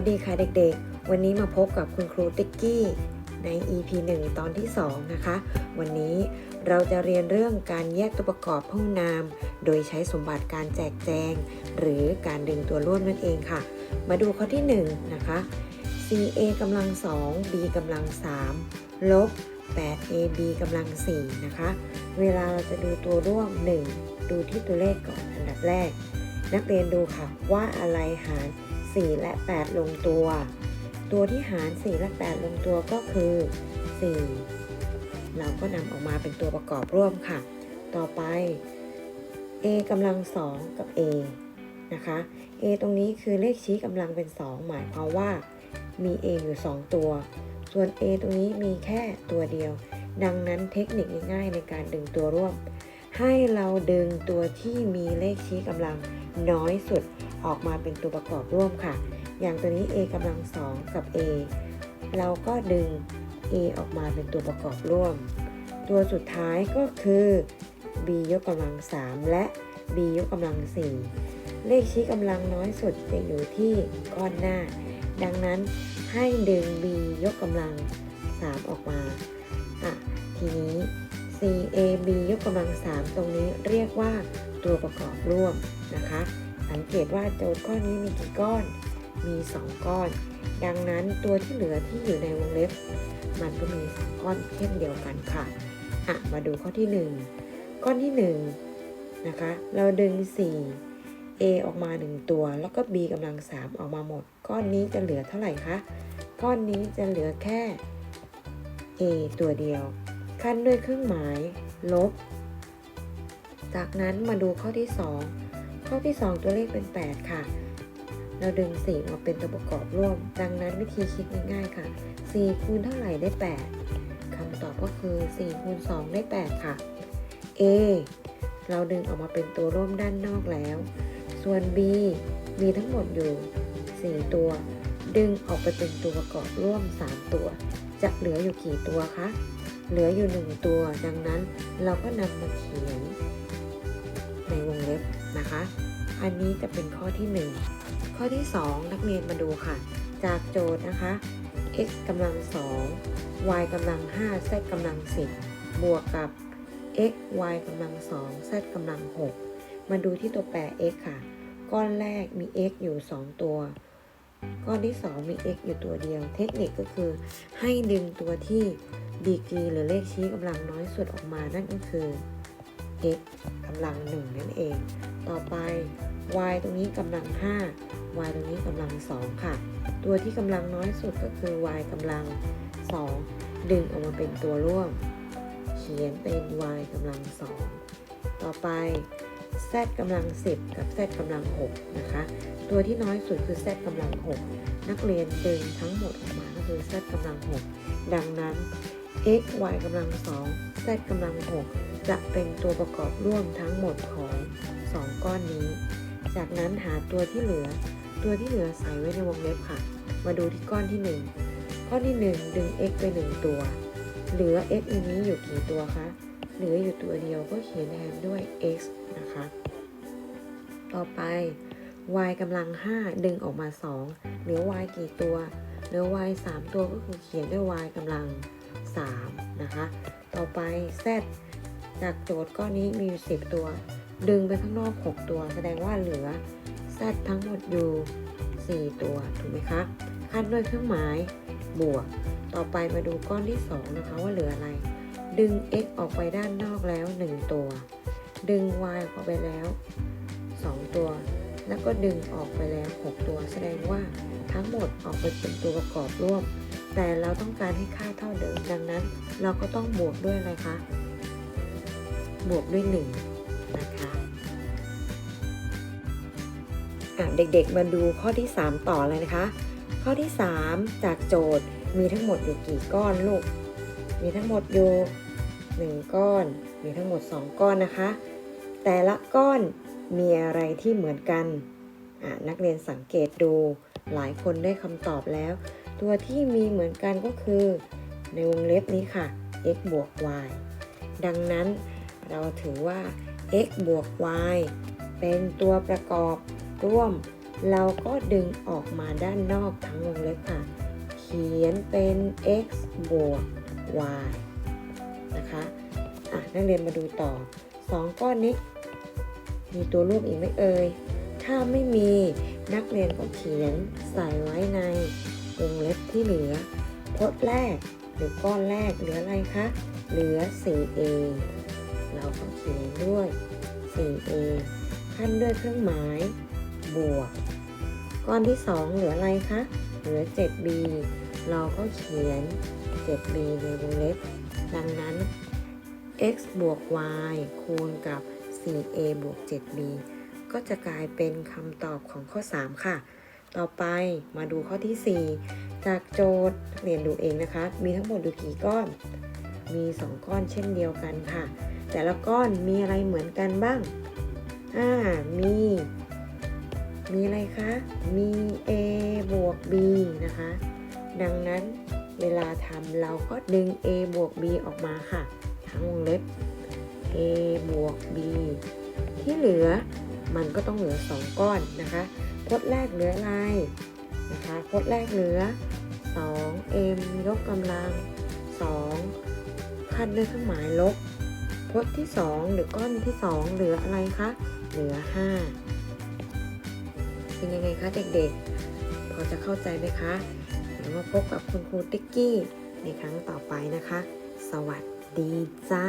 สดีค่ะเด็กๆ วันนี้มาพบกับคุณครูติ๊กกี้ใน EP 1 ตอนที่ 2 นะคะ วันนี้เราจะเรียนเรื่องการแยกตัวประกอบห้องนาม โดยใช้สมบัติการแจกแจง หรือการดึงตัวร่วมนั่นเองค่ะ มาดูข้อที่ 1 นะคะ 4a กำลัง 2 b กำลัง 3 ลบ 8ab กำลัง 4 นะคะ เวลาเราจะดูตัวร่วม 1 ดูที่ตัวเลขก่อนอันดับแรก นักเรียนดูค่ะว่าอะไรหาร 4 และ 8 ลงตัว ตัวที่หาร 4 และ 8 ลงตัวก็คือ 4 เราก็นำออกมาเป็นตัวประกอบร่วมค่ะ ต่อไป a กำลัง 2 กับ a นะคะ a ตรงนี้คือเลขชี้กำลังเป็น 2 หมายความว่ามี a อยู่ 2 ตัว ส่วน a ตรงนี้มีแค่ตัวเดียว ดังนั้นเทคนิคง่ายๆในการดึงตัวร่วม ให้เราดึงตัวที่มีเลขชี้กำลังน้อยสุด ออกมาเป็นตัวประกอบร่วมค่ะ อย่างตัวนี้ a กำลัง2กับ a เราก็ดึง a ออกมาเป็นตัวประกอบร่วม ตัวสุดท้ายก็คือ b ยกกำลัง3และ b ยกกำลัง4เลขชี้กำลังน้อยสุดจะอยู่ที่ก้อนหน้า ดังนั้นให้ดึง b ยกกำลัง 3 ออกมาอะทีนี้ CAB ยกกำลัง 3 ตรงนี้เรียกว่าตัวประกอบร่วมนะคะ สังเกตว่าโจทย์ข้อนี้มีกี่ก้อน มี 2 ก้อน ดังนั้นตัวที่เหลือที่อยู่ในวงเล็บ มันก็มี 2 ก้อนเช่นเดียวกันค่ะอะ มาดูข้อที่ 1 ก้อนที่ 1 นะคะ เราดึง 4 A ออกมา 1 ตัว แล้วก็ B กำลัง 3 ออกมาหมด ก้อนนี้จะเหลือเท่าไหร่คะ ก้อนนี้จะเหลือแค่ A ตัวเดียว ขั้นด้วยเครื่องหมาย ลบ จากนั้นมาดูข้อที่ 2 ข้อที่ 2 ตัวเลขเป็น 8 ค่ะ เราดึง4มาเป็นตัวประกอบร่วม ดังนั้นวิธีคิดง่ายๆค่ะ 4 คูณเท่าไหร่ได้ 8คำตอบก็คือ 4 คูณ 2 ได้ 8 ค่ะ A เราดึงออกมาเป็นตัวร่วมด้านนอกแล้ว ส่วน B มีทั้งหมดอยู่ 4 ตัว ดึงออกไปเป็นตัวประกอบร่วม 3 ตัว จะเหลืออยู่กี่ตัวคะ เหลืออยู่ 1 ตัว ดังนั้นเราก็นำมาเขียน ในวงเล็บนะคะ อันนี้จะเป็นข้อที่ 1 ข้อที่ 2 นักเรียนมาดูค่ะ จากโจทย์นะคะ x กำลัง 2 y กำลัง 5 z กำลัง 10 บวกกับ x y กำลัง 2 z กำลัง 6 มาดูที่ตัวแปร x ค่ะ ก้อนแรกมี x อยู่ 2 ตัว ก้อนที่ 2 มี x อยู่ตัวเดียว เทคนิคก็คือ ให้ดึงตัวที่ดีกรีหรือเลขชี้กำลังน้อยสุดออกมานั่นก็คือ x กำลัง1นั่นเอง ต่อไป y ตรงนี้กำลัง 5 y ตรงนี้กำลัง 2 ค่ะ ตัวที่กำลังน้อยสุดก็คือ y กำลัง 2 ดึงออกมาเป็นตัวร่วม เขียนเป็น y กำลัง 2 ต่อไป z กำลัง 10 กับ z กำลัง 6 นะคะ ตัวที่น้อยสุดคือ z กำลัง 6 นักเรียนดึงทั้งหมดออกมาก็คือ z กำลัง 6 ดังนั้น x y กำลัง 2 z กำลัง 6 จะเป็นตัวประกอบร่วมทั้งหมดของ 2 ก้อนนี้ จากนั้นหาตัวที่เหลือ ตัวที่เหลือใส่ไว้ในวงเล็บค่ะ มาดูที่ก้อนที่ 1 ก้อนที่ 1 ดึง x ไป 1 ตัว เหลือ x ในนี้อยู่กี่ตัวคะ เหลืออยู่ตัวเดียวก็เขียนแทนด้วย x นะคะ ต่อไป y กำลัง 5 ดึงออกมา 2 เหลือ y กี่ตัว เหลือ y 3 ตัวก็คือเขียนด้วย y กำลัง 3 นะคะ ต่อไป z จากโจทย์ก้อนนี้มีอยู่10 ตัว ดึงไปข้างนอก 6 ตัว แสดงว่าเหลือ z ทั้งหมดอยู่ 4 ตัวถูกไหมคะคัดด้วยเครื่องหมายบวก ต่อไปมาดูก้อนที่ 2 นะคะว่าเหลืออะไร ดึง x ออกไปด้านนอกแล้ว 1 ตัว ดึง y ออกไปแล้ว 2 ตัว แล้วก็ดึงออกไปแล้ว 6 ตัว แสดงว่าทั้งหมดออกไปเป็นตัวประกอบร่วม แต่เราต้องการให้ค่าเท่าเดิมดังนั้น เราก็ต้องบวกด้วยอะไรคะ บวกด้วย1นะคะอะเด็กๆมาดูข้อที่ 3 ต่อเลยนะคะ ข้อที่ 3 จากโจทย์มีทั้งหมดอยู่กี่ก้อนลูก มีทั้งหมดอยู่ 1 ก้อน มีทั้งหมด 2 ก้อนนะคะ แต่ละก้อนมีอะไรที่เหมือนกันนักเรียนสังเกตดูหลายคนได้คำตอบแล้ว ตัวที่มีเหมือนกันก็คือ ในวงเล็บนี้ค่ะ x บวก y ดังนั้น เราถือว่า x บวก y เป็นตัวประกอบร่วม เราก็ดึงออกมาด้านนอกทั้งวงเล็บค่ะ เขียนเป็น x บวก y นะคะอะนักเรียนมาดูต่อ 2 ก้อนนี้ มีตัวรูปอีกไหมเอ่ย ถ้าไม่มีนักเรียนก็เขียนใส่ไว้ในวงเล็บที่เหลือพจน์แรกหรือก้อนแรกเหลืออะไรคะ เหลือ 4a เราก็เขียนด้วย 4a ขั้นด้วยเครื่องหมาย บวก ก้อนที่ 2 เหลืออะไรคะ เหลือ 7b เราก็เขียน 7b ในวงเล็บ ดังนั้น x บวก y คูณกับ 4a บวก 7b ก็จะกลายเป็นคำตอบของข้อ 3 ค่ะ ต่อไปมาดูข้อที่ 4 จากโจทย์เรียนดูเองนะคะ มีทั้งหมดอยู่กี่ก้อน มี 2 ก้อนเช่นเดียวกันค่ะ แต่ละก้อนมีอะไรเหมือนกันบ้าง อ่า มี มีอะไรคะ มี a บวก b นะคะ ดังนั้นเวลาทำเราก็ดึง a บวก b ออกมาค่ะ ทั้งวงเล็บ a บวก b ที่เหลือมันก็ต้องเหลือ 2 ก้อนนะคะพจน์แรกเหลืออะไรนะคะพจน์แรกเหลือ 2m ยกกำลัง 2 คัดด้วยเครื่องหมายลบ พจน์ที่ 2 หรือก้อนที่ 2 เหลืออะไรคะ เหลือ 5 เป็นยังไงคะเด็กๆ พอจะเข้าใจไหมคะเดี๋ยวมาพบกับคุณครูติ๊กกี้ในครั้งต่อไปนะคะ สวัสดีจ้า